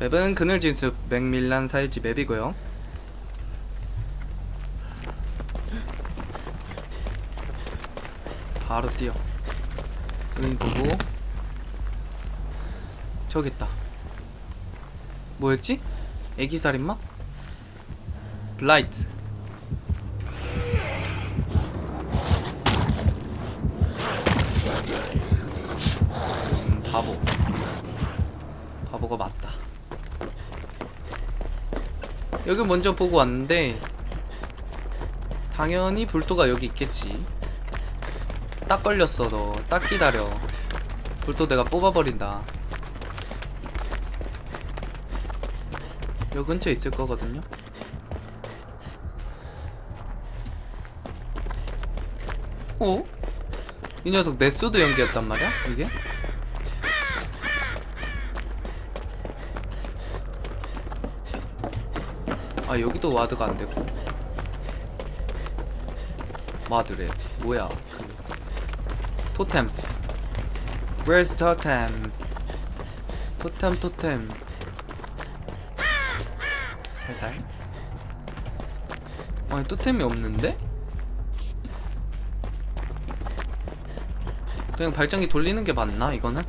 맵은 그늘진숲 맥밀란 사이지 맵이고요. 바로 뛰어. 응 보고 저기 있다. 뭐였지? 애기 살인마? 블라이트. 음, 바보. 바보가 맞다. 여기 먼저 보고 왔는데 당연히 불도가 여기 있겠지. 딱 걸렸어 너. 딱 기다려. 불도 내가 뽑아버린다. 요 근처에 있을 거거든요. 어? 이 녀석 메소드 연기였단 말이야? 이게? 아 여기도 와드가 안 되고. 와드래. 뭐야. 그 토템스. Where's totem? 토템 토템. 살살. 아니 토템이 없는데? 그냥 발전기 돌리는 게 맞나 이거는?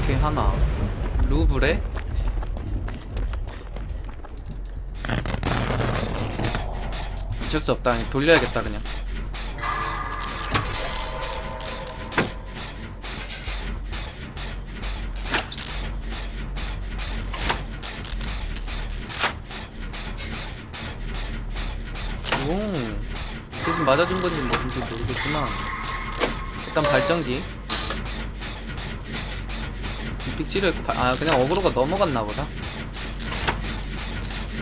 오케이 하나. 루브레 어쩔 수 없다. 그냥 돌려야겠다 그냥. 오 대신 맞아준 건지 뭔지 모르겠지만 일단 발전기 빅 치료했고 발- 아 그냥 어그로가 넘어갔나 보다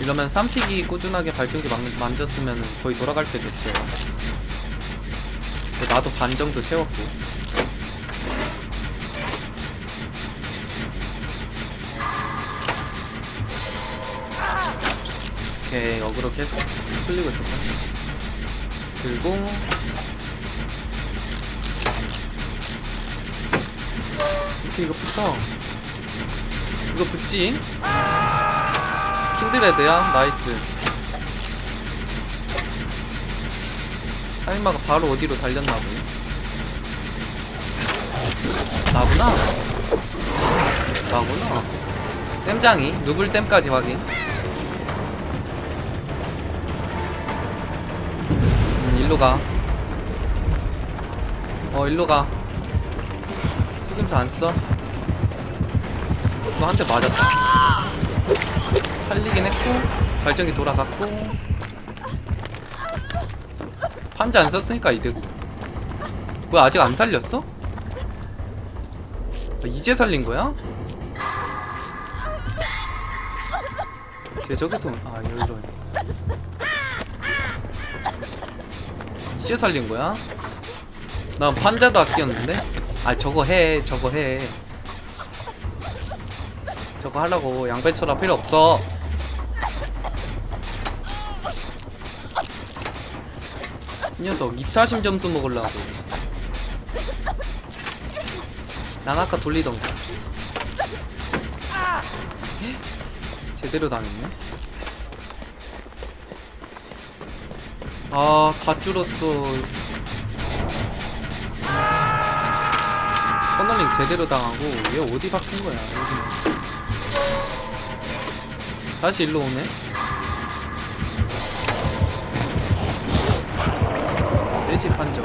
이러면 3픽이 꾸준하게 발전기 만, 만졌으면 거의 돌아갈 때 됐어요. 나도 반 정도 채웠고. 오케이 어그로 계속 풀리고 있었다. 그리고. 오케이 이거 붙어. 이거 붙지 킨드레드야 나이스 살인마가 바로 어디로 달렸나 보네 나구나 나구나 땜장이 누굴 땜까지 확인 음, 일로 가. 어, 일로 가. 속임수 안 써. 너 한 대 맞았다. 살리긴 했고, 발전기 돌아갔고. 판지 안 썼으니까 이득. 뭐야, 아직 안 살렸어? 아, 이제 살린 거야? 걔 저기서, 아, 여기로. 이제 살린 거야? 난 판자도 아꼈는데? 아 저거 해 저거 해 저거 하려고 양배추라 필요 없어 이 녀석 240 점수 먹으려고 난 아까 돌리던가 제대로 당했네 아, 다 줄었어. 커널링 제대로 당하고 얘 어디 박힌 거야? 여기. 다시 일로 오네. 내집 판정.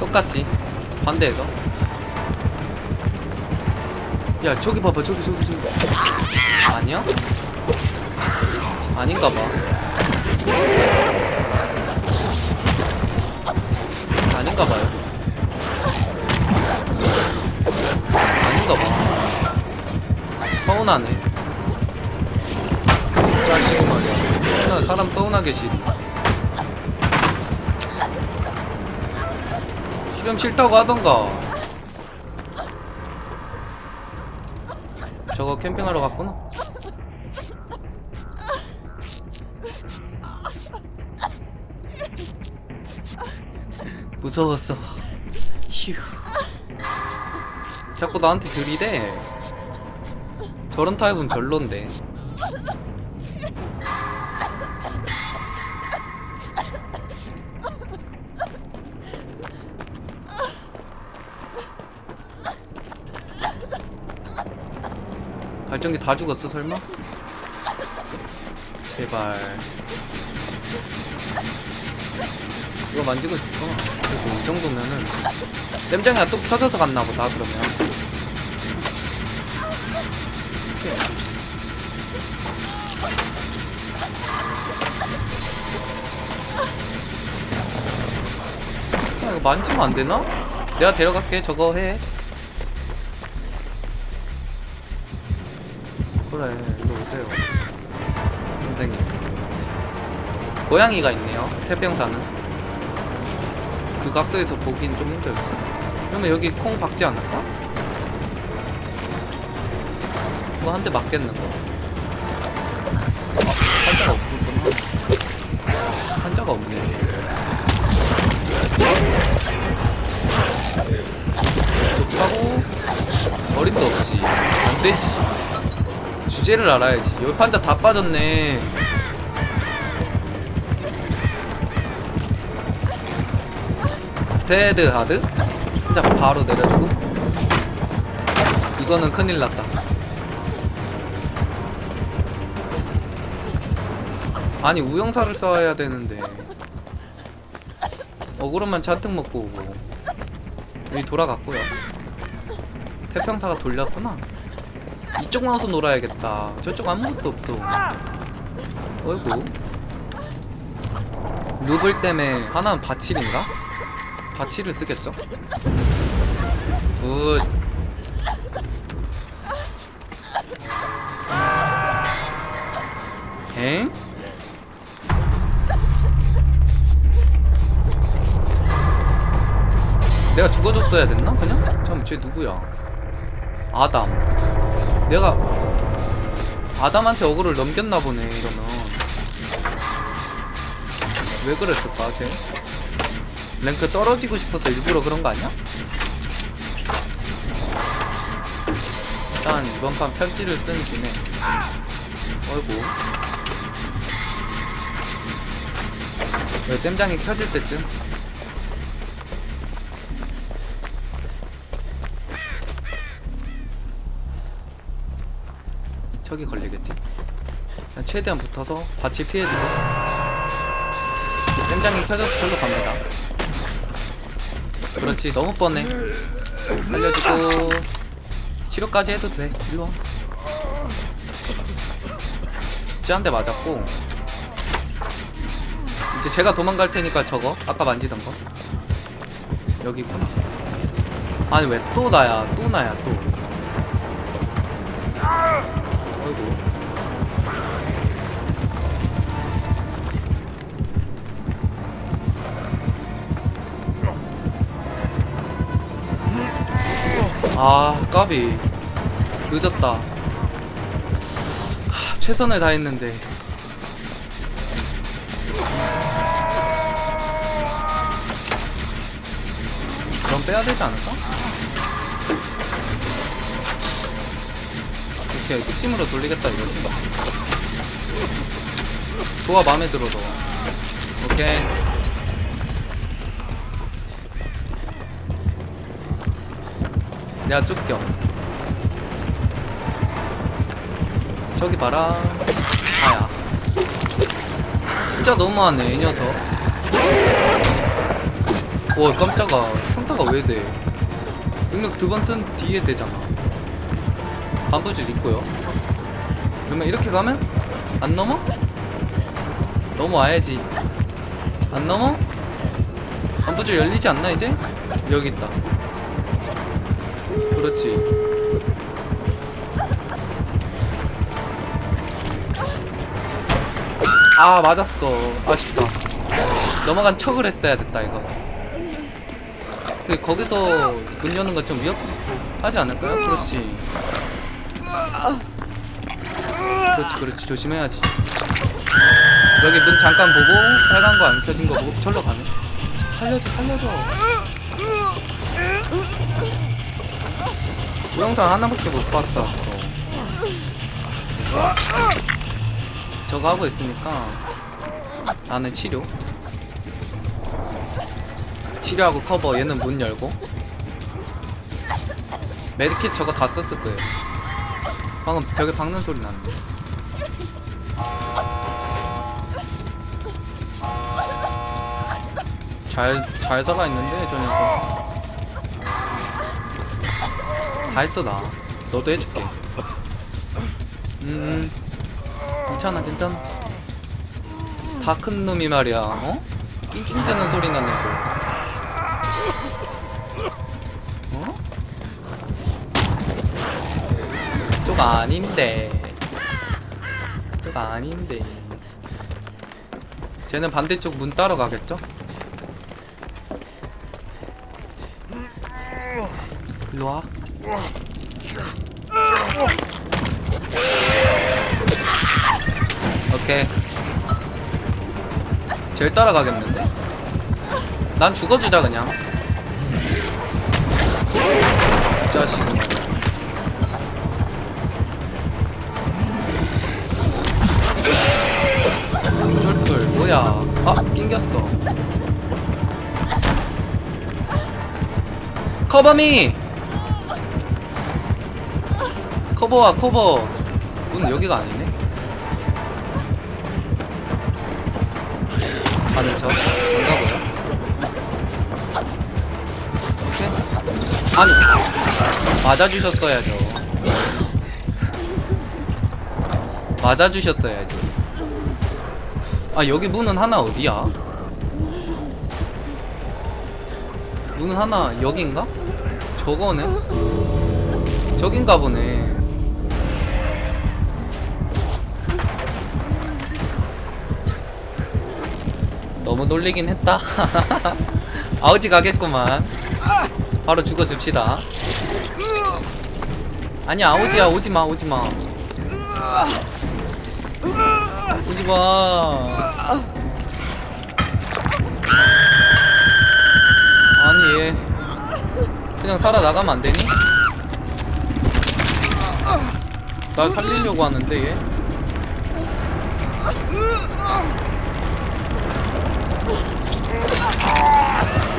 똑같이 반대해서. 야 저기 봐봐 저기 저기 저기. 아니야? 아닌가 봐. 아닌가 봐요. 아닌가 봐. 서운하네. 자식 말이야. 맨날 사람 서운하게 싫어. 실험 싫다고 하던가. 저거 캠핑하러 갔구나. 무서웠어. 휴. 자꾸 나한테 들이대 저런 타입은 별론데 발전기 다 죽었어 설마? 제발 이거 만지고 있었구나 그래도 이 정도면은 땜장이가 또 켜져서 갔나 보다 그러면 오케이. 야, 이거 만지면 안 되나? 내가 데려갈게 저거 해 그래 이리 오세요. 선생님. 고양이가 있네요 태평사는 그 각도에서 보긴 좀 힘들었어 그러면 여기 콩 박지 않을까? 이거 한 대 맞겠는 거? 아, 한자가 없구나. 한자가 없네. 좋다고? 어림도 없지. 안 되지 주제를 알아야지. 여기 판자 다 빠졌네. 데드 하드? 판자 바로 내려주고. 이거는 큰일 났다. 아니 우영사를 써야 되는데. 어그로만 잔뜩 먹고 오고. 여기 돌아갔고요. 태평사가 돌렸구나 이쪽 와서 놀아야겠다 저쪽 아무것도 없어 어이구 루블 때문에 하나는 바칠인가? 바칠을 쓰겠죠? 굿 엥? 내가 죽어줬어야 됐나? 그냥? 잠깐만 쟤 누구야? 아담 내가 아담한테 어그를 넘겼나 보네 이러면 왜 그랬을까 쟤? 랭크 떨어지고 싶어서 일부러 그런 거 아니야? 일단 이번 판 편지를 쓴 김에 어이구 왜 땜장이 켜질 때쯤 저기 걸리겠지? 그냥 최대한 붙어서 밭이 피해주고 땜장이 켜져서 절로 갑니다. 그렇지 너무 뻔해. 살려주고 치료까지 해도 돼. 일로와. 쟤한 대 맞았고 이제 제가 도망갈 테니까 저거 아까 만지던 거. 여기 있구나. 아니 왜 또 나야? 또 나야 또 어이구 아 까비. 늦었다. 하, 최선을 다했는데. 그럼 빼야 되지 않을까? 오케이 뚝심으로 돌리겠다 이거지 좋아 마음에 들어 너. 오케이. 내가 쫓겨. 저기 봐라. 아야. 진짜 너무하네 이 녀석. 와 깜짝아. 평타가 왜 돼? 능력 두 번 쓴 뒤에 되잖아 반부질 있고요 그러면 이렇게 가면 안 넘어? 넘어와야지 안 넘어? 반부질 열리지 않나 이제? 여기 있다 그렇지 아 맞았어 아쉽다 넘어간 척을 했어야 됐다 이거 근데 거기서 문 여는 건 좀 위협하지 않을까요? 그렇지 그렇지 그렇지. 조심해야지. 여기 문 잠깐 보고 빨간 거 안 켜진 거 보고 절로 가네 살려줘 살려줘. 동영상 하나밖에 못 봤다. 저거 하고 있으니까 나는 치료. 치료하고 커버. 얘는 문 열고. 메디킷 저거 다 썼을 거예요 방금 벽에 박는 소리 났는데. 잘, 잘 살아있는데 저 녀석 다 했어 나 너도 해줄게. 음 괜찮아 괜찮아. 다 큰 놈이 말이야 어? 낑낑대는 소리 나는 거 그쪽 아닌데 그쪽 아닌데 쟤는 반대쪽 문 따러 가겠죠? 일로 와. 오케이. 쟤를 따라가겠는데? 난 죽어주자 그냥. 이 자식이 말 뭐야? 아 낑겼어. 커버미! 커버와 커버 문 여기가 아니네 가는 척 안가고요 오케이 아니 맞아주셨어야죠 맞아주셨어야지 아 여기 문은 하나 어디야? 문은 하나 여긴가? 저거네? 저긴가 보네 너무 놀리긴 했다 아우지 가겠구만 바로 죽어줍시다 아니 아우지야 오지마 오지마 오지마 아니 얘. 그냥 살아 나가면 안 되니? 날 살리려고 하는데 얘?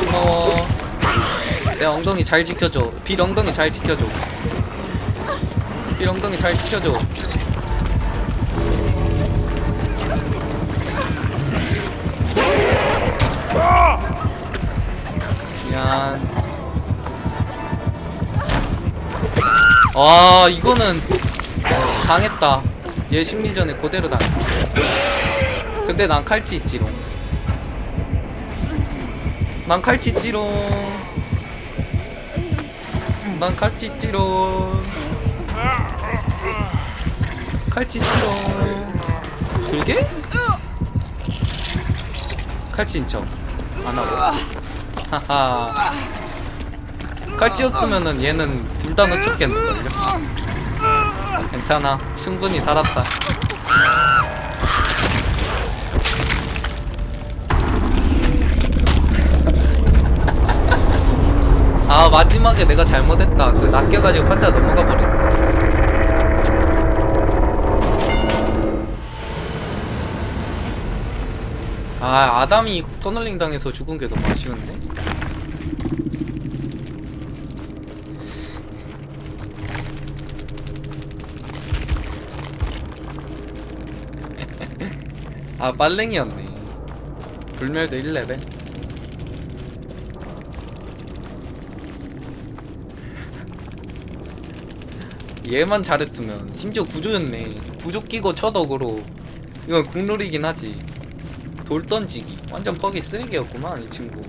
고마워. 내 엉덩이 잘 지켜줘. 빌 엉덩이 잘 지켜줘. 빌 엉덩이 잘 지켜줘 미안 아 이거는 당했다. 얘 심리전에 그대로 당했다 근데 난 칼치 있지롱. 난 칼치 있지롱. 난 칼치 있지롱. 칼치 있지롱. 들게? 칼치 인 척 안 하고 하하. 칼찌였으면은 얘는 둘 다 놓쳤겠는걸요? 괜찮아. 충분히 살았다. 아 마지막에 내가 잘못했다. 그 낚여가지고 판자 넘어가 버렸어 아 아담이 터널링 당해서 죽은 게 너무 아쉬운데? 아 빨랭이였네. 불멸도 1레벨? 얘만 잘했으면 심지어 구조였네. 구조 끼고 쳐덕으로. 이건 국룰이긴 하지 돌 던지기. 완전 퍽이 쓰레기였구만 이 친구